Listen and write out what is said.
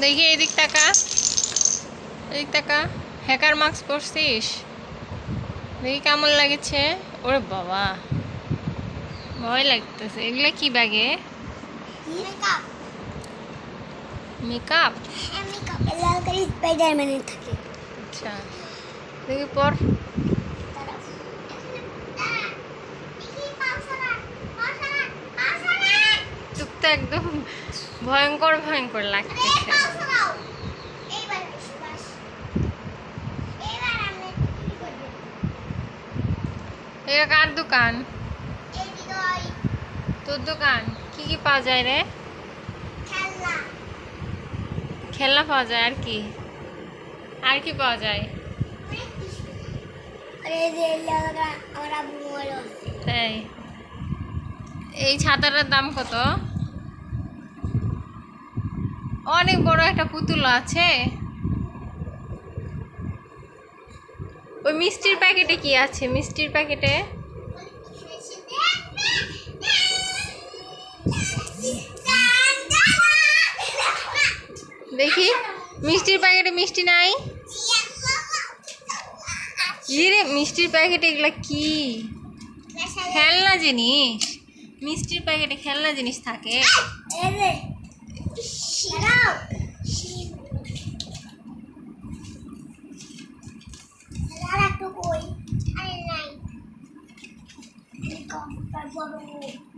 দেখি এদিক তাকা এদিক তাকা হ্যাকার মাস্ক পরছিস দেখি কেমন লাগেছে। ওরে বাবা। ভয় লাগতেছে। এগুলো কি ব্যাগে মেকআপ মেকআপ লাল স্পাইডারম্যানের থাকে। আচ্ছা। দেখি পর একদম ভয়ঙ্কর ভয়ঙ্কর লাগতেছে। করবেন? এটা কার দোকান? তোর দোকান? কি কি পাওয়া যায় রে? খেলনা। পাওয়া যায় আর কি? আর কি পাওয়া যায়। তাই। এই ছাতাটার দাম কত? অনেক বড় একটা পুতুল আছে। ওই মিষ্টির প্যাকেটে কি আছে? মিষ্টির প্যাকেটে? দেখি, মিষ্টির প্যাকেটে মিষ্টি নাই? রে মিষ্টির প্যাকেটে এগুলা কি? খেলনা জিনিস? মিষ্টির প্যাকেটে খেলনা জিনিস থাকে? আর একটু কই? আরে নাই। এই কম, তারপর ও-